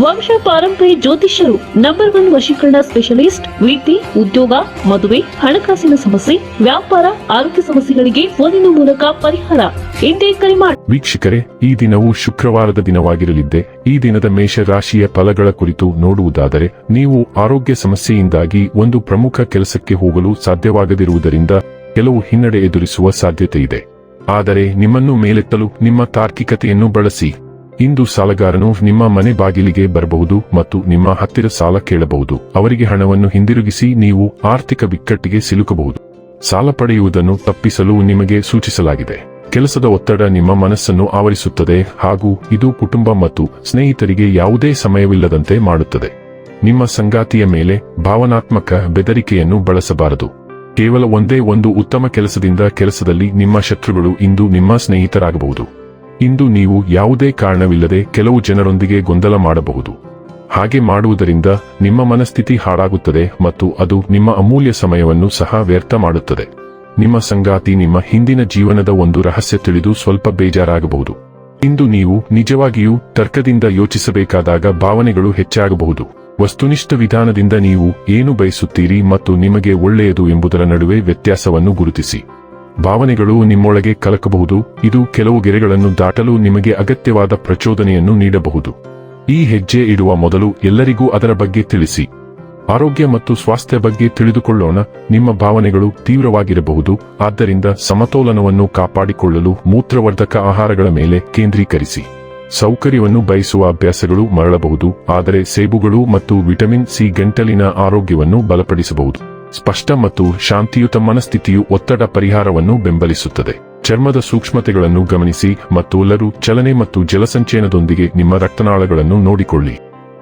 ವಂಶ ಪಾರಂಪರ್ಯ ಜ್ಯೋತಿಷ್ಯರು ನಂಬರ್ ಒನ್ ವಶೀಕರಣ ಸ್ಪೆಷಲಿಸ್ಟ್ ವೃತ್ತಿ ಉದ್ಯೋಗ, ಮದುವೆ, ಹಣಕಾಸಿನ ಸಮಸ್ಯೆ, ವ್ಯಾಪಾರ, ಆರೋಗ್ಯ ಸಮಸ್ಯೆಗಳಿಗೆ ಫೋನಿನ ಮೂಲಕ ಪರಿಹಾರ. ಎಂದೇ ಕರೆ ಮಾಡಿ ವೀಕ್ಷಕರೇ, ಈ ದಿನವು ಶುಕ್ರವಾರದ ದಿನವಾಗಿರಲಿದ್ದೆ. ಈ ದಿನದ ಮೇಷ ರಾಶಿಯ ಫಲಗಳ ಕುರಿತು ನೋಡುವುದಾದರೆ, ನೀವು ಆರೋಗ್ಯ ಸಮಸ್ಯೆಯಿಂದಾಗಿ ಒಂದು ಪ್ರಮುಖ ಕೆಲಸಕ್ಕೆ ಹೋಗಲು ಸಾಧ್ಯವಾಗದಿರುವುದರಿಂದ ಕೆಲವು ಹಿನ್ನಡೆ ಎದುರಿಸುವ ಸಾಧ್ಯತೆ ಇದೆ. ಆದರೆ ನಿಮ್ಮನ್ನು ಮೇಲೆತ್ತಲು ನಿಮ್ಮ ತಾರ್ಕಿಕತೆಯನ್ನು ಬಳಸಿ. ಇಂದು ಸಾಲಗಾರನು ನಿಮ್ಮ ಮನೆ ಬಾಗಿಲಿಗೆ ಬರಬಹುದು ಮತ್ತು ನಿಮ್ಮ ಹತ್ತಿರ ಸಾಲ ಕೇಳಬಹುದು. ಅವರಿಗೆ ಹಣವನ್ನು ಹಿಂದಿರುಗಿಸಿ ನೀವು ಆರ್ಥಿಕ ಬಿಕ್ಕಟ್ಟಿಗೆ ಸಿಲುಕಬಹುದು. ಸಾಲ ಪಡೆಯುವುದನ್ನು ತಪ್ಪಿಸಲು ನಿಮಗೆ ಸೂಚಿಸಲಾಗಿದೆ. ಕೆಲಸದ ಒತ್ತಡ ನಿಮ್ಮ ಮನಸ್ಸನ್ನು ಆವರಿಸುತ್ತದೆ ಹಾಗೂ ಇದು ಕುಟುಂಬ ಮತ್ತು ಸ್ನೇಹಿತರಿಗೆ ಯಾವುದೇ ಸಮಯವಿಲ್ಲದಂತೆ ಮಾಡುತ್ತದೆ. ನಿಮ್ಮ ಸಂಗಾತಿಯ ಮೇಲೆ ಭಾವನಾತ್ಮಕ ಬೆದರಿಕೆಯನ್ನು ಬಳಸಬಾರದು. ಕೇವಲ ಒಂದೇ ಒಂದು ಉತ್ತಮ ಕೆಲಸದಿಂದ ಕೆಲಸದಲ್ಲಿ ನಿಮ್ಮ ಶತ್ರುಗಳು ಇಂದು ನಿಮ್ಮ ಸ್ನೇಹಿತರಾಗಬಹುದು. ಇಂದು ನೀವು ಯಾವುದೇ ಕಾರಣವಿಲ್ಲದೆ ಕೆಲವು ಜನರೊಂದಿಗೆ ಗೊಂದಲ ಮಾಡಬಹುದು. ಹಾಗೆ ಮಾಡುವುದರಿಂದ ನಿಮ್ಮ ಮನಸ್ಥಿತಿ ಹಾಳಾಗುತ್ತದೆ ಮತ್ತು ಅದು ನಿಮ್ಮ ಅಮೂಲ್ಯ ಸಮಯವನ್ನು ಸಹ ವ್ಯರ್ಥ ಮಾಡುತ್ತದೆ. ನಿಮ್ಮ ಸಂಗಾತಿ ನಿಮ್ಮ ಹಿಂದಿನ ಜೀವನದ ಒಂದು ರಹಸ್ಯ ತಿಳಿದು ಸ್ವಲ್ಪ ಬೇಜಾರಾಗಬಹುದು. ಇಂದು ನೀವು ನಿಜವಾಗಿಯೂ ತರ್ಕದಿಂದ ಯೋಚಿಸಬೇಕಾದಾಗ ಭಾವನೆಗಳು ಹೆಚ್ಚಾಗಬಹುದು. ವಸ್ತುನಿಷ್ಠ ವಿಧಾನದಿಂದ ನೀವು ಏನು ಬಯಸುತ್ತೀರಿ ಮತ್ತು ನಿಮಗೆ ಒಳ್ಳೆಯದು ಎಂಬುದರ ನಡುವೆ ವ್ಯತ್ಯಾಸವನ್ನು ಗುರುತಿಸಿ. ಭಾವನೆಗಳು ನಿಮ್ಮೊಳಗೆ ಕಲಕಬಹುದು, ಇದು ಕೆಲವು ಗೆರೆಗಳನ್ನು ದಾಟಲು ನಿಮಗೆ ಅಗತ್ಯವಾದ ಪ್ರಚೋದನೆಯನ್ನು ನೀಡಬಹುದು. ಈ ಹೆಜ್ಜೆ ಇಡುವ ಮೊದಲು ಎಲ್ಲರಿಗೂ ಅದರ ಬಗ್ಗೆ ತಿಳಿಸಿ. ಆರೋಗ್ಯ ಮತ್ತು ಸ್ವಾಸ್ಥ್ಯ ಬಗ್ಗೆ ತಿಳಿದುಕೊಳ್ಳೋಣ, ನಿಮ್ಮ ಭಾವನೆಗಳು ತೀವ್ರವಾಗಿರಬಹುದು, ಆದ್ದರಿಂದ ಸಮತೋಲನವನ್ನು ಕಾಪಾಡಿಕೊಳ್ಳಲು ಮೂತ್ರವರ್ಧಕ ಆಹಾರಗಳ ಮೇಲೆ ಕೇಂದ್ರೀಕರಿಸಿ. ಸೌಕರ್ಯವನ್ನು ಬಯಸುವ ಅಭ್ಯಾಸಗಳು ಮರಳಬಹುದು, ಆದರೆ ಸೇಬುಗಳು ಮತ್ತು ವಿಟಮಿನ್ ಸಿ ಗಂಟಲಿನ ಆರೋಗ್ಯವನ್ನು ಬಲಪಡಿಸಬಹುದು. ಸ್ಪಷ್ಟ ಮತ್ತು ಶಾಂತಿಯುತ ಮನಸ್ಥಿತಿಯು ಒತ್ತಡ ಪರಿಹಾರವನ್ನು ಬೆಂಬಲಿಸುತ್ತದೆ. ಚರ್ಮದ ಸೂಕ್ಷ್ಮತೆಗಳನ್ನು ಗಮನಿಸಿ ಮತ್ತು ಲರು, ಚಲನೆ ಮತ್ತು ಜಲಸಂಚಯನದೊಂದಿಗೆ ನಿಮ್ಮ ರಕ್ತನಾಳಗಳನ್ನು ನೋಡಿಕೊಳ್ಳಿ.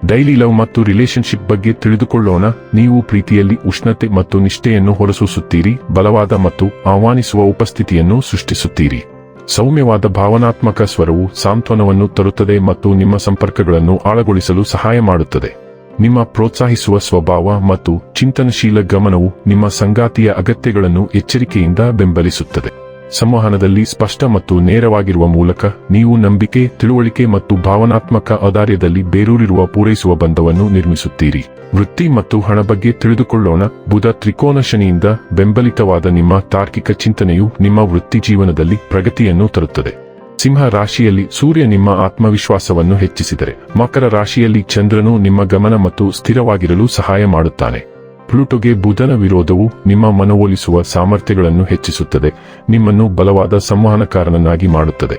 ಡೈಲಿ ಲವ್ ಮತ್ತು ರಿಲೇಶನ್ಶಿಪ್ ಬಗ್ಗೆ ತಿಳಿದುಕೊಳ್ಳೋಣ. ನೀವು ಪ್ರೀತಿಯಲ್ಲಿ ಉಷ್ಣತೆ ಮತ್ತು ನಿಷ್ಠೆಯನ್ನು ಹೊರಸೂಸುತ್ತೀರಿ, ಬಲವಾದ ಮತ್ತು ಆಹ್ವಾನಿಸುವ ಉಪಸ್ಥಿತಿಯನ್ನು ಸೃಷ್ಟಿಸುತ್ತೀರಿ. ಸೌಮ್ಯವಾದ ಭಾವನಾತ್ಮಕ ಸ್ವರವು ಸಾಂತ್ವನವನ್ನು ತರುತ್ತದೆ ಮತ್ತು ನಿಮ್ಮ ಸಂಪರ್ಕಗಳನ್ನು ಆಳಗೊಳಿಸಲು ಸಹಾಯ ಮಾಡುತ್ತದೆ. ನಿಮ್ಮ ಪ್ರೋತ್ಸಾಹಿಸುವ ಸ್ವಭಾವ ಮತ್ತು ಚಿಂತನಶೀಲ ಗಮನವು ನಿಮ್ಮ ಸಂಗಾತಿಯ ಅಗತ್ಯಗಳನ್ನು ಎಚ್ಚರಿಕೆಯಿಂದ ಬೆಂಬಲಿಸುತ್ತದೆ. ಸಂವಹನದಲ್ಲಿ ಸ್ಪಷ್ಟ ಮತ್ತು ನೇರವಾಗಿರುವ ಮೂಲಕ ನೀವು ನಂಬಿಕೆ, ತಿಳುವಳಿಕೆ ಮತ್ತು ಭಾವನಾತ್ಮಕ ಆಧಾರ್ಯದಲ್ಲಿ ಬೇರೂರಿರುವ ಪೂರೈಸುವ ಬಂಧವನ್ನು ನಿರ್ಮಿಸುತ್ತೀರಿ. ವೃತ್ತಿ ಮತ್ತು ಹಣ ಬಗ್ಗೆ ತಿಳಿದುಕೊಳ್ಳೋಣ. ಬುಧ ತ್ರಿಕೋನ ಶನಿಯಿಂದ ಬೆಂಬಲಿತವಾದ ನಿಮ್ಮ ತಾರ್ಕಿಕ ಚಿಂತನೆಯು ನಿಮ್ಮ ವೃತ್ತಿ ಜೀವನದಲ್ಲಿ ಪ್ರಗತಿಯನ್ನು ತರುತ್ತದೆ. ಸಿಂಹ ರಾಶಿಯಲ್ಲಿ ಸೂರ್ಯ ನಿಮ್ಮ ಆತ್ಮವಿಶ್ವಾಸವನ್ನು ಹೆಚ್ಚಿಸಿದರೆ, ಮಕರ ರಾಶಿಯಲ್ಲಿ ಚಂದ್ರನು ನಿಮ್ಮ ಗಮನ ಮತ್ತು ಸ್ಥಿರವಾಗಿರಲು ಸಹಾಯ ಮಾಡುತ್ತಾನೆ. ಪ್ಲೂಟೋಗೆ ಬುಧನ ವಿರೋಧವು ನಿಮ್ಮ ಮನವೊಲಿಸುವ ಸಾಮರ್ಥ್ಯಗಳನ್ನು ಹೆಚ್ಚಿಸುತ್ತದೆ, ನಿಮ್ಮನ್ನು ಬಲವಾದ ಸಂವಹನಕಾರನನ್ನಾಗಿ ಮಾಡುತ್ತದೆ.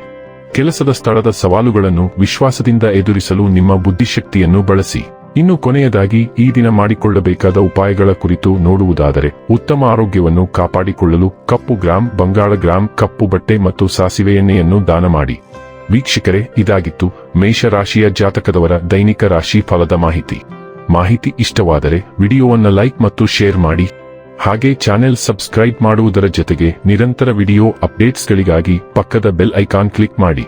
ಕೆಲಸದ ಸ್ಥಳದ ಸವಾಲುಗಳನ್ನು ವಿಶ್ವಾಸದಿಂದ ಎದುರಿಸಲು ನಿಮ್ಮ ಬುದ್ಧಿಶಕ್ತಿಯನ್ನು ಬಳಸಿ. ಇನ್ನು ಕೊನೆಯದಾಗಿ ಈ ದಿನ ಮಾಡಿಕೊಳ್ಳಬೇಕಾದ ಉಪಾಯಗಳ ಕುರಿತು ನೋಡುವುದಾದರೆ ಉತ್ತಮ ಆರೋಗ್ಯವನ್ನು ಕಾಪಾಡಿಕೊಳ್ಳಲು ಕಪ್ಪು ಗ್ರಾಮ್ ಬಂಗಾಳ ಗ್ರಾಮ್ ಕಪ್ಪು ಬಟ್ಟೆ ಮತ್ತು ಸಾಸಿವೆ ಎಣ್ಣೆಯನ್ನು ದಾನ ಮಾಡಿ. ವೀಕ್ಷಕರೇ, ಇದಾಗಿತ್ತು ಮೇಷರಾಶಿಯ ಜಾತಕದವರ ದೈನಿಕ ರಾಶಿ ಫಲದ ಮಾಹಿತಿ. ಮಾಹಿತಿ ಇಷ್ಟವಾದರೆ ವಿಡಿಯೋವನ್ನು ಲೈಕ್ ಮತ್ತು ಶೇರ್ ಮಾಡಿ. ಹಾಗೆ ಚಾನೆಲ್ ಸಬ್ಸ್ಕ್ರೈಬ್ ಮಾಡುವುದರ ಜೊತೆಗೆ ನಿರಂತರ ವಿಡಿಯೋ ಅಪ್ಡೇಟ್ಸ್ಗಳಿಗಾಗಿ ಪಕ್ಕದ ಬೆಲ್ ಐಕಾನ್ ಕ್ಲಿಕ್ ಮಾಡಿ.